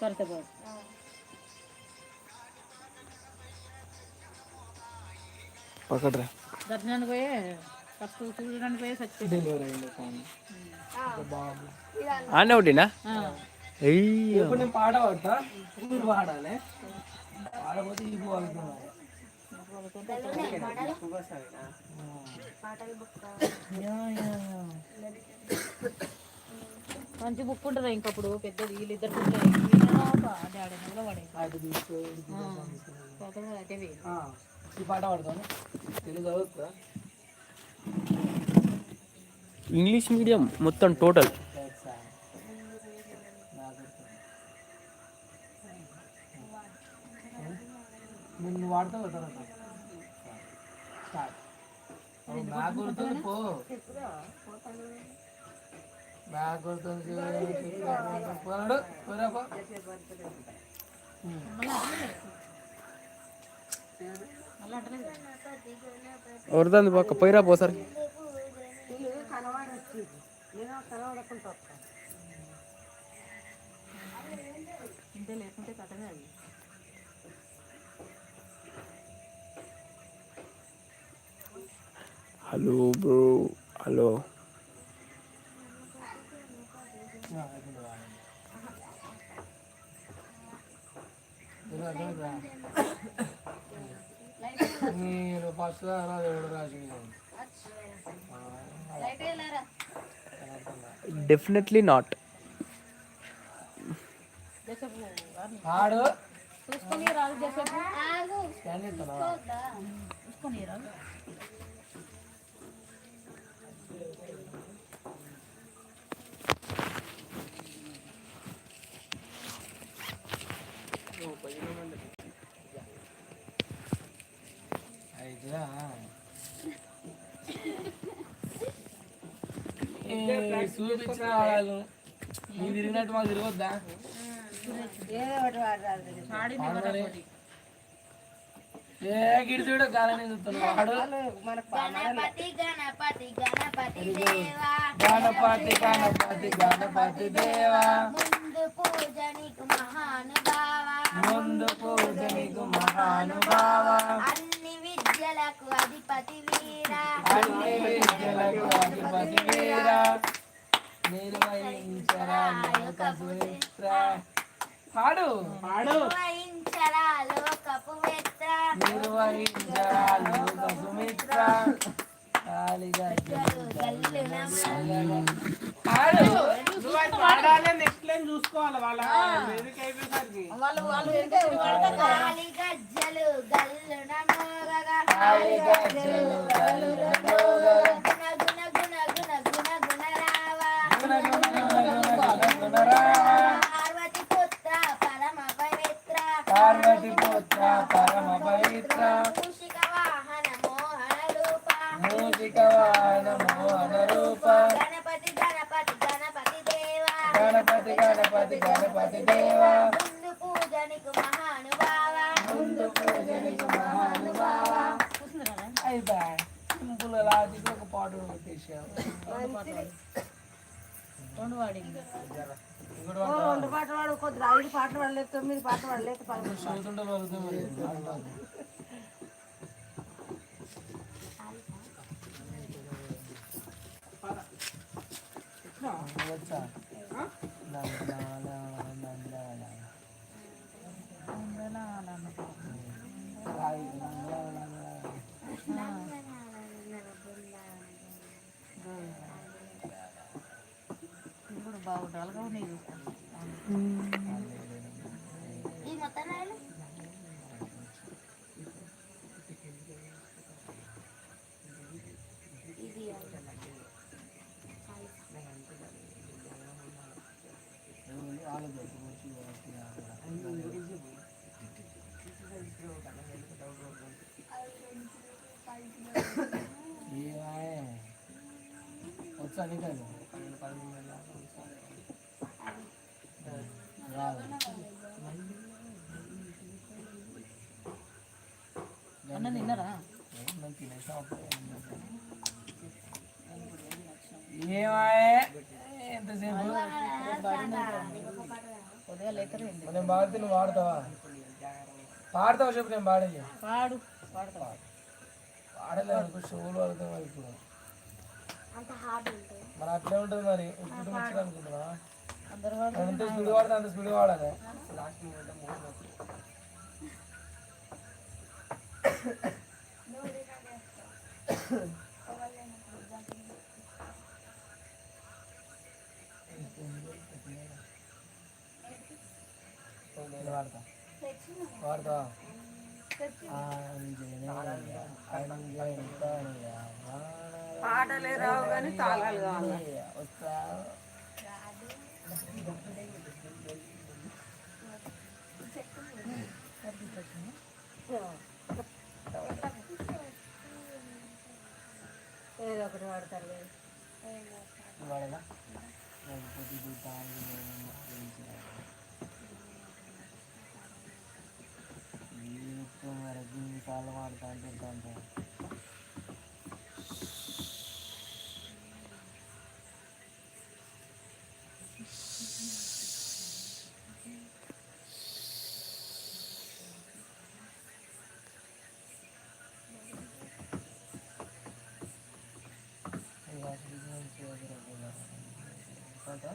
Correct పక్కడ్రా. దర్శనానికి పోయి first చూడడానికి పోయి చచ్చిపోయింది డెలివరీ అయింది బాబు. ఆనే ఒకటినా? ఇప్పుడు నేను పాట పాడతా? మీరు పాడాలి. పాడపోతే ఈ పోవాలి యా, యా, యా. మంచి బుక్ ఉంటుంది ఇంకప్పుడు పెద్దది వీళ్ళిద్దరు ఇంగ్లీష్ మీడియం మొత్తం టోటల్. నేను వాడతావు తర్వాత? స్టార్ట్. పో. బ్యాగ్ కొడుతుంది పోరాడు పోరా పో పక్క? పోయిరా పోసారి ఇంతే లేకుంటే అది హలో బ్రో హలో. ఆ, అయిపోయింది వాడు. ఇలా అర్థమైందా? మీరు ఫస్ట్ రాదు ఎవడు రాసి డెఫినెట్లీ నాట్ జసేపు ఆడు చూసుకొని రాదు చూపించిన వాళ్ళు మీరు తిరిగినట్టు మాకు తిరగొద్దా. ఏ గిడి చూడ గాలని చూస్తున్నాడు. గణపతి గణపతి గణపతి దేవా. గణపతి గణపతి గణపతి దేవా. ముందు పూజ నీకు మహానుభావ. ముందు పూజ నీకు మహానుభావ విద్యలకు అధిపతి వీరా అన్ని విద్యలకు అధిపతి వీరా నిర్వహించరా లోక సుమిత్ర పాడు పాడు నిర్వహించరా లోకపు వెత్ర నిర్వహించరా లోక సుమిత్ర గజ్జలు గల్లున గల్లున పుత్ర పరమ పవిత్ర. పార్వతి పుత్ర పరమ పవిత్ర మూషిక వాహన మోహన రూప మూషిక వాహన మోహన రూప గణపతి గణపతి గణపతి దేవా గణపతి గణపతి గణపతి దేవ ముందు పూజనికు మహానుభావ ముందు పూజనికి మహానుభావ అయిపోయా సింపుల్ లాజిక్ ఒక పాట పెట్టేసావు రెండు వాడింది రెండు పాటలు పాటలు పాడు కొద్ది ఐదు పాటలు పడలేదు తొమ్మిది పాటలు పడలేదు పదకొండు బాగుండాలిగా ఉన్నాయి చూస్తాను ఈ మొత్తం రాయలు ఇది వచ్చా నీకు అది? రాదు అన్నం తిన్నారా నేను తినేసా అప్పుడే. ఏమాయే ఎంతసేపు ఉదయాలు అవుతారు ఏంది నేను పాడితే నువ్వు వాడతావా? పాడతావా చెప్పు నేను పాడేది పాడు పాడలేదు షోలు వాడతాం మరి ఇప్పుడు? అంత హార్డ్ ఉంటుంది మరి అట్లే ఉంటుంది మరి. ఇప్పుడు వాడు. ఎంత స్పీడ్ వాడితే అంత స్పీడ్ వాడాలి. నేను వాడతా పాటలే రావు కానీ తాళాలు కావాలి వస్తా వస్తావా? ఏదో ఒకటి వాడతారు వరకు వాడేనా? లేకపోతే ఇది కదా?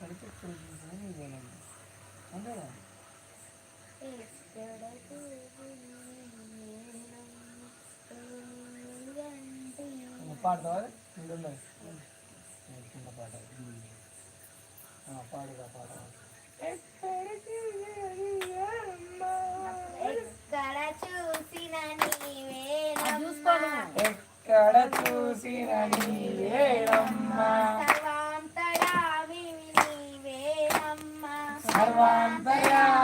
పడితే నీదేనండి అంతేనా ఎక్కడ ఓరుగంటి నువ్వు పాడతావా చిన్న పాట. ఆ, పాడుగా పాట ఎక్కడ చూసిన నీవేనమ్మా ఎక్కడ చూసిన నీవేనమ్మా సర్వాంతరామి నీవేనమ్మా సర్వాంతయామి నీవేనమ్మా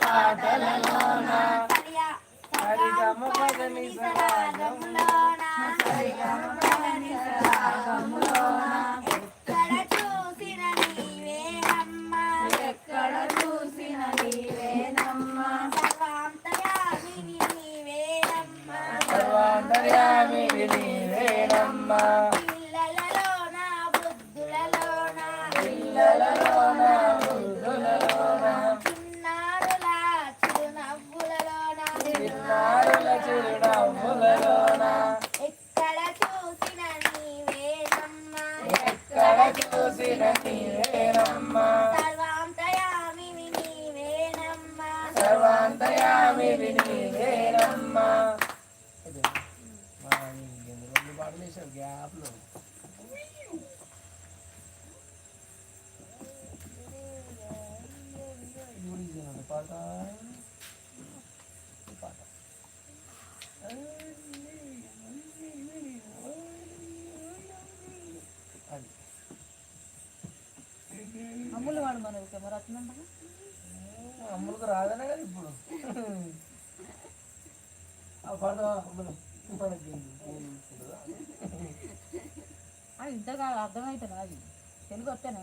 పాటలలోన సరియా. సరిగమ పదని సరాగములోన సరిగమపదని సరాగములోన ఎక్కడ చూసిన నీవేనమ్మా? ఎక్కడ చూసిన నీవేనమ్మా? సర్వాంతయామి నీవేనమ్మా? సర్వాంతర్యామి నీవేనమ్మా? మన కెమెరా వచ్చిందంట అమ్ములకు రాదనే కదా ఇప్పుడు. ఇంత కాదు అర్థమవుతుంది అది తెలుగు వస్తేనే.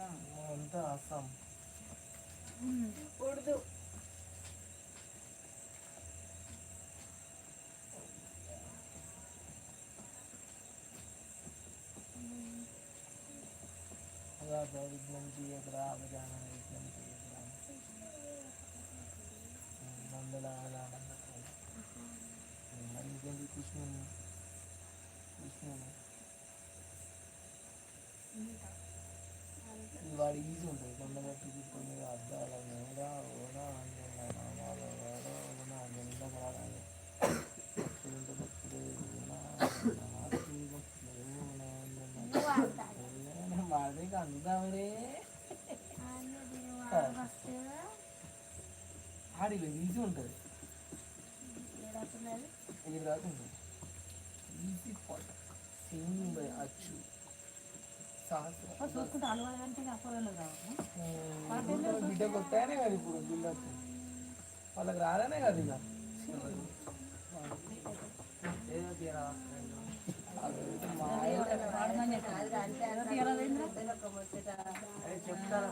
అంతా అస్సాం ఉర్దు. అవగాహన విజ్ఞానం చేయకరా మండల మరి ఇంకేంటి కృష్ణుని కృష్ణుని ఇది వాడి ఈజీ ఉంటుంది కొండగట్టు ఇప్పుడు మీద అద్దాల మీద ఓన అంజన నామాల వాడ ఓన అంజన వాడాలి ఆడిలో ఈజీ ఉంటుంది. ఇది ఉంటుంది. ఈజీ పాయింట్ సింగ్ బై అచ్చు బిడ్డకు వస్తాయనే కదా ఇప్పుడు బిల్డప్ వాళ్ళకి రాదనే కదా ఇక. ఏదో తీరా చెప్తారా.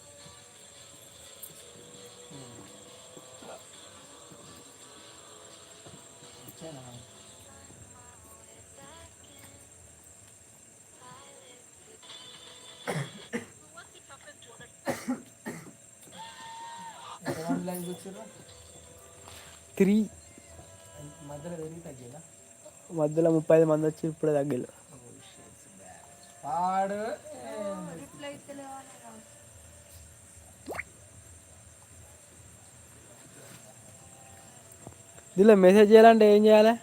త్రీ. మధ్యలో ముప్పై ఐదు మంది వచ్చి ఇప్పుడే తగ్గిలు పాడు. దీనిలో మెసేజ్ చేయాలంటే ఏం చేయాలి?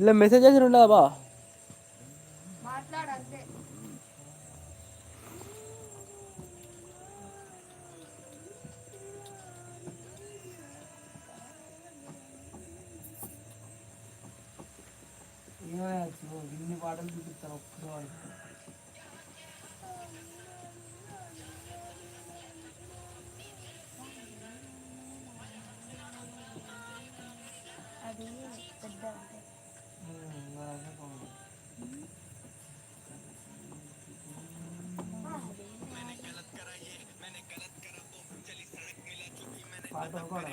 ఇలా మెసేజ్ చేసి ఉండదా బా పాట పాడు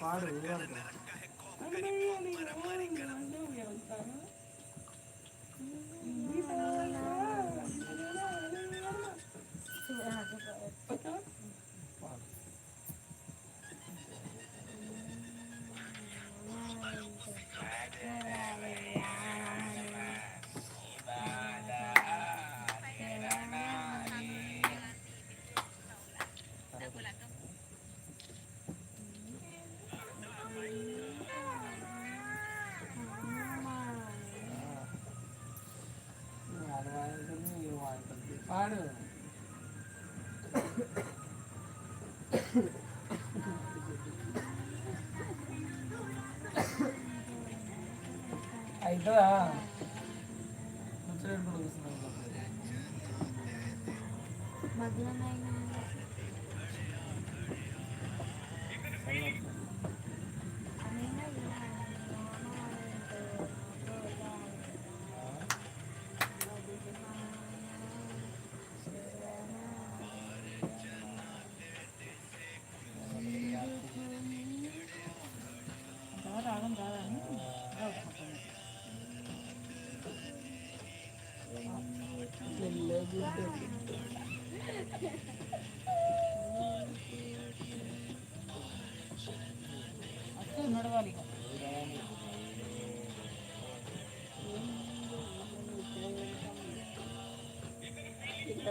పాడు ఏమంటావు? 아이가 어쩔 모르겠어.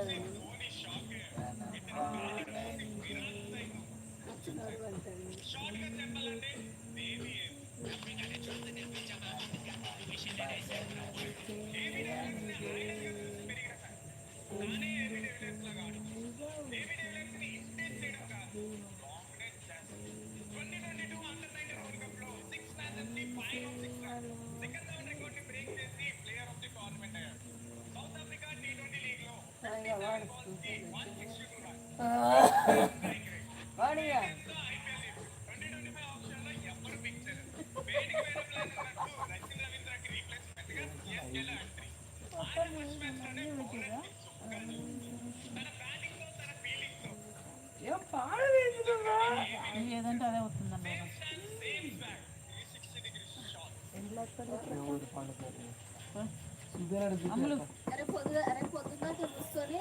Thank you. ఏం పాడు వేసినవా ఏదంటే అదే వస్తుందండి అమ్ములు అరే పొద్దుగా అరే పొద్దుగా చూసుకొని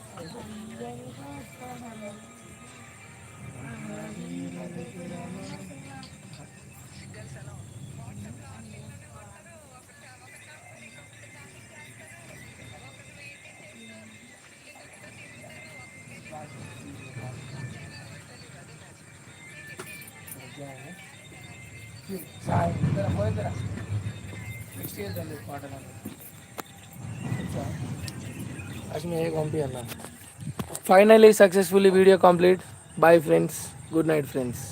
అప్డేట్ చేసి నెక్స్ట్ ఇయర్ పాటలు. Finally successfully video complete bye friends good night friends